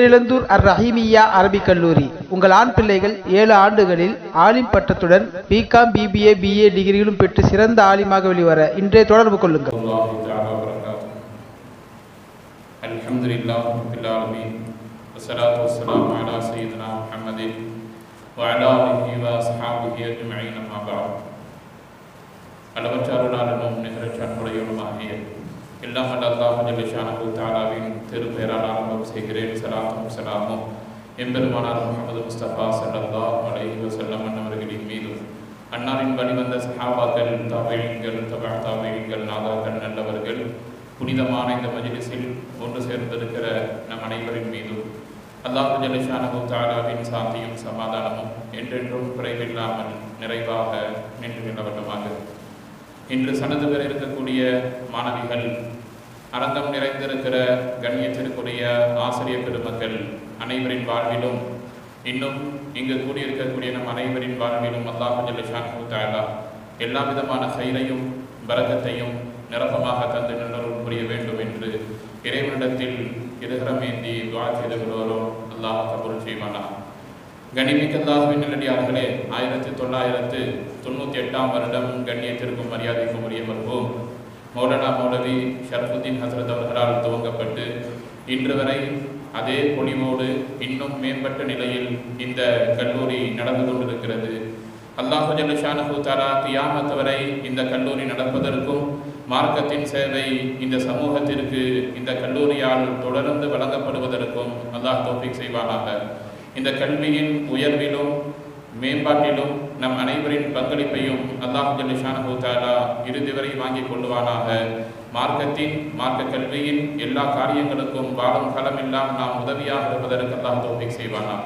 பேரிழந்தூர் அர் ரஹீமியா அரபிக் கல்லூரி. உங்கள் ஆண் பிள்ளைகள் ஏழு ஆண்டுகளில் ஆலிம் பட்டத்துடன் பிகாம் பிபிஏ பிஏ டிகிரிகளும் பெற்று சிறந்த ஆலிமாக வெளிவர இன்றைய தொடர்பு கொள்ளுங்கள். அளவற்றாருளாலும் நிகழ்ச்சான் உடையவனுமாகிய எல்லாம் அல்லாஹ் ஜல்லிஷானு தாலாவின் திருப்பெயரால் ஆரம்பம் செய்கிறேன். சலாத்தும் சலாமும். எம்பெருமானார் முகமது முஸ்தபா சல்லா அலை வசல்லம் அன்னவர்களின் மீதும் அன்னாரின் வழிவந்த சஹாபாக்கள் தபைகள் தபா தபைகள் நாதாக்கள் நல்லவர்கள் புனிதமான இந்த மஜிலிஸில் ஒன்று சேர்ந்திருக்கிற நம் அனைவரின் மீதும் அல்லாஹ் ஜலிஷானு தாலாவின் சாந்தியும் சமாதானமும் என்றென்றும் குறைவில்லாமல் நிறைவாக நின்று நிலவட்டமாக இன்று சனது பெற இருக்கக்கூடிய மாணவிகள் அரங்கம் நிறைந்திருக்கிற கண்ணியத்திற்குரிய ஆசிரியர் பெருமக்கள் அனைவரின் வாழ்விலும் இன்னும் இங்கு கூடியிருக்கக்கூடிய நம் அனைவரின் வாழ்விலும் அல்லாஹு தாலா எல்லா விதமான செயலையும் பரகத்தையும் நிரப்பமாக தந்து நல்லருள் புரிய வேண்டும் என்று இறைவனிடத்தில் இருகரமேந்தி துவா செய்துகிறோரோ அல்லாஹ் கபூல் செய்வானா. கணிமிக்கல்லாஹுவின் நல்லடியார்களே ஆயிரத்தி தொள்ளாயிரத்து தொண்ணூற்றி எட்டாம் வருடம் கண்ணியத்திற்கும் மரியாதைக்கும் உரிய மௌலானா மௌலவி ஷரஃபுத்தீன் ஹசரத் அவர்களால் துவங்கப்பட்டு இன்று வரை அதே பொலிவோடு இன்னும் மேம்பட்ட நிலையில் இந்த கல்லூரி நடந்து கொண்டிருக்கிறது. அல்லாஹு ஜல்லுஷானஹு தாரா கியாமத் வரை இந்த கல்லூரி நடப்பதற்கும் மார்க்கத்தின் சேவை இந்த சமூகத்திற்கு இந்த கல்லூரியால் தொடர்ந்து வழங்கப்படுவதற்கும் அல்லாஹ் தோஃபிக் செய்வானாக. இந்த கல்வியின் உயர்விலும் மேம்பாட்டிலும் நம் அனைவரின் பங்களிப்பையும் அல்லாஹ் ஜல்லிஷானு தாலா இறுதி வரை வாங்கி கொள்ளுவானாக. மார்க்கத்தின் மார்க்க கல்வியின் எல்லா காரியங்களுக்கும் வாழும் களமெல்லாம் நாம் உதவியாக இருப்பதற்கு அல்லாஹ் தோப்பிக் செய்வானாக.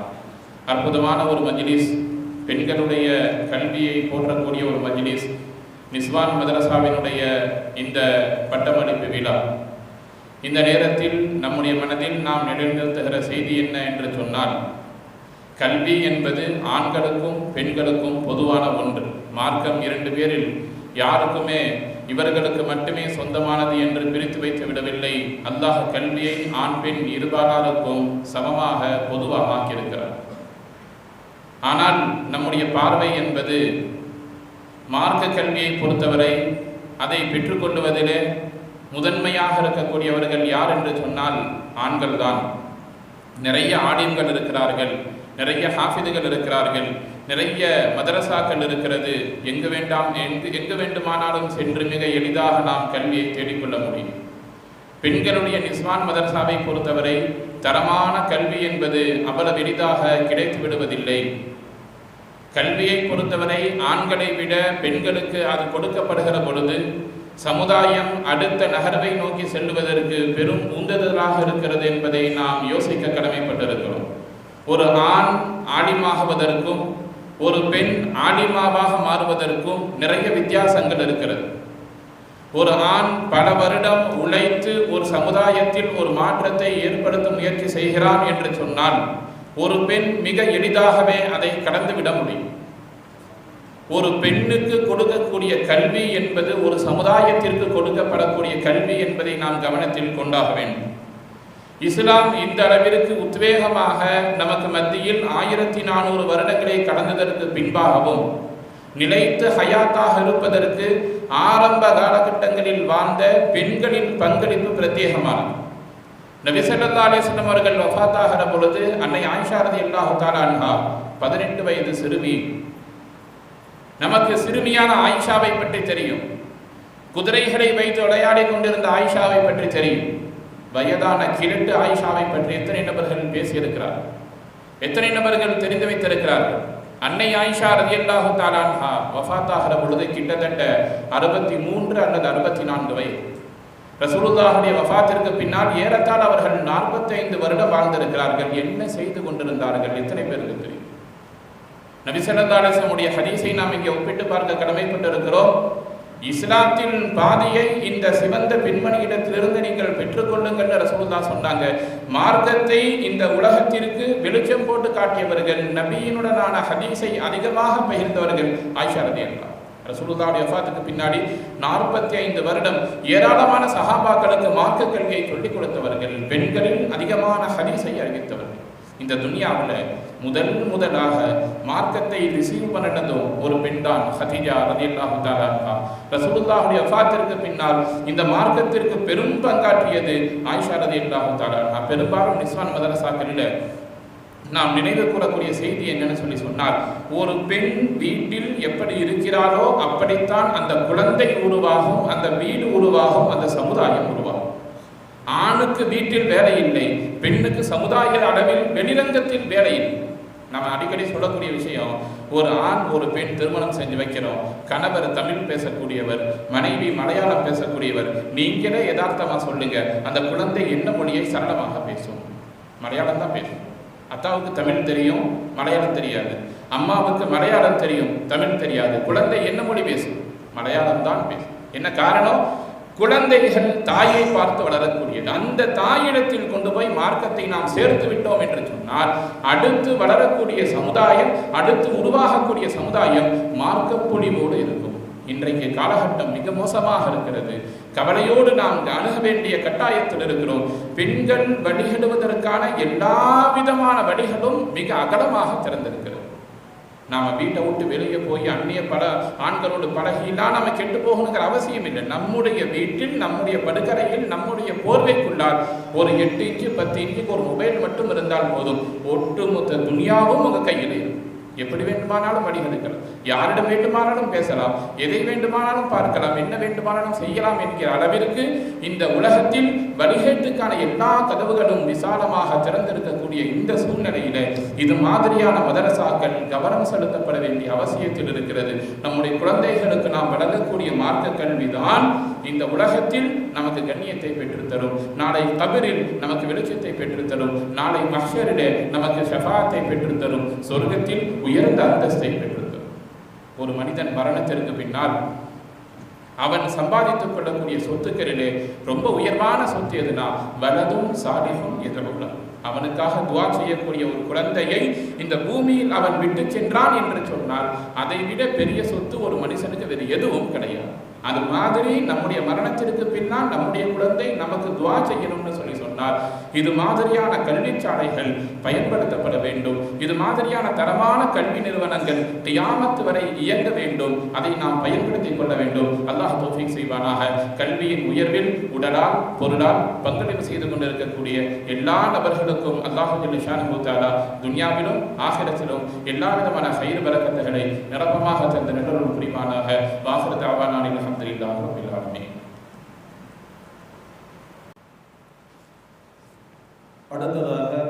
அற்புதமான ஒரு மஜ்லிஸ் பெண்களுடைய கல்வியை போற்றக்கூடிய ஒரு மஜ்லிஸ் நிஸ்வான் மதரசாவினுடைய இந்த பட்டமளிப்பு விழா. இந்த நேரத்தில் நம்முடைய மனதில் நாம் நிலைநிறுத்துகிற செய்தி என்ன என்று சொன்னால் கல்வி என்பது ஆண்களுக்கும் பெண்களுக்கும் பொதுவான ஒன்று. மார்க்கம் இரண்டு பேரில் யாருக்குமே இவர்களுக்கு மட்டுமே சொந்தமானது என்று பிரித்து வைத்து விடவில்லை. அல்லாஹ் கல்வியை ஆண் பெண் இருபாலாருக்கும் சமமாக பொதுவாக ஆக்கியிருக்கிறார். ஆனால் நம்முடைய பார்வை என்பது மார்க்க கல்வியை பொறுத்தவரை அதை பெற்றுக்கொள்வதிலே முதன்மையாக இருக்கக்கூடியவர்கள் யார் என்று சொன்னால் ஆண்கள்தான். நிறைய ஆடியன்கள் இருக்கிறார்கள். நிறைய ஹாஃபிதுகள் இருக்கிறார்கள் நிறைய மதரசாக்கள் இருக்கிறது. எங்கு வேண்டாம் எங்கு எங்கு வேண்டுமானாலும் சென்று மிக எளிதாக நாம் கல்வியை தேடிக்கொள்ள முடியும். பெண்களுடைய நிஸ்வான் மதரசாவை பொறுத்தவரை தரமான கல்வி என்பது அவ்வளவு எளிதாக கிடைத்து விடுவதில்லை. கல்வியை பொறுத்தவரை ஆண்களை விட பெண்களுக்கு அது கொடுக்கப்படுகிற பொழுது சமுதாயம் அடுத்த நகர்வை நோக்கி செல்லுவதற்கு பெரும் உந்துதலாக இருக்கிறது என்பதை நாம் யோசிக்க கடமைப்பட்டிருக்கிறோம். ஒரு ஆண் ஆலிமாகுவதற்கும் ஒரு பெண் ஆலிமாவாக மாறுவதற்கும் நிறைய வித்தியாசங்கள் இருக்கிறது. ஒரு ஆண் பல வருடம் உழைத்து ஒரு சமுதாயத்தில் ஒரு மாற்றத்தை ஏற்படுத்த முயற்சி செய்கிறான் என்று சொன்னால் ஒரு பெண் மிக எளிதாகவே அதை கடந்துவிட முடியும். ஒரு பெண்ணுக்கு கொடுக்கக்கூடிய கல்வி என்பது ஒரு சமுதாயத்திற்கு கொடுக்கப்படக்கூடிய கல்வி என்பதை நாம் கவனத்தில் கொண்டாக வேண்டும். இஸ்லாம் இந்த அளவிற்கு உத்வேகமாக நமக்கு மத்தியில் ஆயிரத்தி நானூறு வருடங்களை கடந்ததற்கு பின்பாகவும் நிலைத்து ஹயாத்தாக இருப்பதற்கு ஆரம்ப காலகட்டங்களில் வாழ்ந்த பெண்களின் பங்களிப்பு பிரத்யேகமானது. நபிசல்லா அலிஸ்லம் அவர்கள் வஃத்தாகிற பொழுது அன்னை ஆயிஷாரதி அல்லாஹு தாலா பதினெட்டு வயது சிறுமி. நமக்கு சிறுமியான ஆயிஷாவை பற்றி தெரியும். குதிரைகளை வைத்து விளையாடி கொண்டிருந்த ஆயிஷாவை பற்றி தெரியும். வயதான கிழட்டு ஆயிஷாவை பற்றி எத்தனை நபர்கள் பேசியிருக்கிறார்? எத்தனை நபர்கள் தெரிந்து வைத்திருக்கிறார்கள்? அன்னை ஆயிஷா ரதியல்லாஹு தாலான்ஹா வஃபாத்தாகிற பொழுது கிட்டத்தட்ட அறுபத்தி மூன்று அல்லது அறுபத்தி நான்கு வயது. ரசூலுல்லாஹுடைய வஃபாத்திற்கு பின்னால் ஏறத்தால் அவர்கள் நாற்பத்தைந்து வருடம் வாழ்ந்திருக்கிறார்கள். என்ன செய்து கொண்டிருந்தார்கள்? எத்தனை பேருக்கு தெரியும்? நபிசல்லாசமுடைய ஹதீஸை நாம் இங்கே ஒப்பிட்டு பார்க்க கடமைப்பட்டிருக்கிறோம். இஸ்லாத்தின் பாதையை இந்த சிவந்த பெண்மணியிடத்திலிருந்து நீங்கள் பெற்றுக்கொள்ளுங்கள் ரசூலுல்லா சொன்னாங்க. மார்க்கத்தை இந்த உலகத்திற்கு வெளிச்சம் போட்டு காட்டியவர்கள் நபியினுடனான ஹதீஸை அதிகமாக பகிர்ந்தவர்கள் ஆயிஷா ரதி அல்லா ரசூலுல்லாவுடைய வஃபாத்துக்கு பின்னாடி நாற்பத்தி ஐந்து வருடம் ஏராளமான சகாபாக்களுக்கு மார்க்க கல்வியை சொல்லிக் கொடுத்தவர்கள் பெண்களில் அதிகமான ஹதீஸை அறிவித்தவர்கள். இந்த துனியாவில் முதல் முதலாக மார்க்கத்தை ரிசீவ் பண்ணினதும் ஒரு பெண் தான் ஹதிஜா ரதியல்லாஹு தாலா ரசூலுல்லாஹுடைய வஃபாத்திற்கு பின்னால் இந்த மார்க்கத்திற்கு பெரும் பங்காற்றியது ஆயிஷா ரதியல்லாஹு தாலா பெரும்பாலும் நிஸ்வான் மதரசாக்களில் நாம் நினைவு கூறக்கூடிய செய்தி என்னன்னு சொல்லி சொன்னால் ஒரு பெண் வீட்டில் எப்படி இருக்கிறாரோ அப்படித்தான் அந்த குழந்தை உருவாகும் அந்த வீடு உருவாகும் அந்த சமுதாயம் உருவாகும். ஆணுக்கு வீட்டில் வேலை இல்லை பெண்ணுக்கு சமுதாய அளவில் வெளிரங்கத்தில் வேலை இல்லை நம்ம அடிக்கடி சொல்லக்கூடிய விஷயம் ஒரு ஆண் ஒரு பெண் திருமணம் செஞ்சு வைக்கிறோம். கணவர் தமிழ் பேசக்கூடியவர் மனைவி மலையாளம் பேசக்கூடியவர் நீங்களே யதார்த்தமாக சொல்லுங்க அந்த குழந்தை என்ன மொழியை சரளமாக பேசும்? மலையாளம் தான் பேசும். அத்தாவுக்கு தமிழ் தெரியும் மலையாளம் தெரியாது. அம்மாவுக்கு மலையாளம் தெரியும் தமிழ் தெரியாது. குழந்தை என்ன மொழி பேசும்? மலையாளம் தான் பேசும். என்ன காரணம்? குழந்தைகள் தாயை பார்த்து வளரக்கூடியது. அந்த தாயிடத்தில் கொண்டு போய் மார்க்கத்தை நாம் சேர்த்து விட்டோம் என்று சொன்னால் அடுத்து வளரக்கூடிய சமுதாயம் அடுத்து உருவாகக்கூடிய சமுதாயம் மார்க்க பொழிவோடு இருக்கும். இன்றைக்கு காலகட்டம் மிக மோசமாக இருக்கிறது. கவலையோடு நாம் அணுக வேண்டிய கட்டாயத்தில் இருக்கிறோம். பெண்கள் வழிகெடுவதற்கான எல்லா விதமான வழிகளும் மிக அகலமாக திறந்திருக்கிறது. நாம வீட்டை விட்டு வெளியே போய் அந்நிய பல ஆண்களோடு பழகிலாம் நம்ம கெட்டு போகணுங்கிற அவசியம் இல்லை. நம்முடைய வீட்டில் நம்முடைய படுக்கரையில் நம்முடைய போர்வைக்குள்ளால் ஒரு எட்டு இன்ச்சு பத்து இன்ச்சுக்கு ஒரு மொபைல் மட்டும் இருந்தால் போதும். ஒட்டுமொத்த துணியாவும் உங்க கையில் இருக்கும். எப்படி வேண்டுமானாலும் வடிவெடுக்கலாம் யாரிடம் வேண்டுமானாலும் பேசலாம் எதை வேண்டுமானாலும் பார்க்கலாம் என்ன வேண்டுமானாலும் செய்யலாம் என்கிற அளவிற்கு இந்த உலகத்தில் வழிகேட்டுக்கான எல்லா கதவுகளும் விசாலமாக திறந்திருக்கக்கூடிய இந்த சூழ்நிலையில இது மாதிரியான மதரசாக்கள் கவனம் செலுத்தப்பட வேண்டிய அவசியத்தில் இருக்கிறது. நம்முடைய குழந்தைகளுக்கு நாம் வழங்கக்கூடிய மார்க்க கல்விதான் இந்த உலகத்தில் நமக்கு கண்ணியத்தை பெற்றுத்தரும். நாளை கபிரில் நமக்கு வெளிச்சத்தை பெற்றுத்தரும். நாளை மஷரிலே நமக்கு ஷஃபாத்தை பெற்றுத்தரும். சொர்க்கத்தில் உயர்ந்த அந்தஸ்தை பெற்றுத்தரும். ஒரு மனிதன் மரணத்திற்கு பின்னால் அவன் சம்பாதித்துக் கொள்ளக்கூடிய சொத்துக்களிலே ரொம்ப உயர்வான சொத்து எதுனா வலதும் சாலிகும் எதிர்வுள்ளம் அவனுக்காக துவா செய்யக்கூடிய ஒரு குழந்தையை இந்த பூமியில் அவன் விட்டு சென்றான் என்று சொன்னால் அதை விட பெரிய சொத்து ஒரு மனுஷனுக்கு வேறு எதுவும் கிடையாது. அது மாதிரி நம்முடைய மரணத்திற்கு பின்னால் நம்முடைய குழந்தை நமக்கு துவா செய்யணும்னு சொல்லி சொன்னார். இது மாதிரியான கல்விச்சாலைகள் பயன்படுத்தப்பட வேண்டும். இது மாதிரியான தரமான கல்வி நிறுவனங்கள் தியாமத்து வரை இயங்க வேண்டும். அதை நாம் பயன்படுத்திக் கொள்ள வேண்டும். அல்லாஹ் தோஃபிக் செய்வானாக. கல்வியின் உயர்வில் உடலால் பொருளால் பங்களிப்பு செய்து கொண்டிருக்கக்கூடிய எல்லா நபர்களுக்கும் அல்லாஹு ஜல்லிஷானு துன்யாவிலும் ஆகிரத்திலும் எல்லா விதமான கயிறு வரக்கத்துகளை நிரப்பமாக தந்த நிகழ்வு புரிவானாக அடுத்ததாக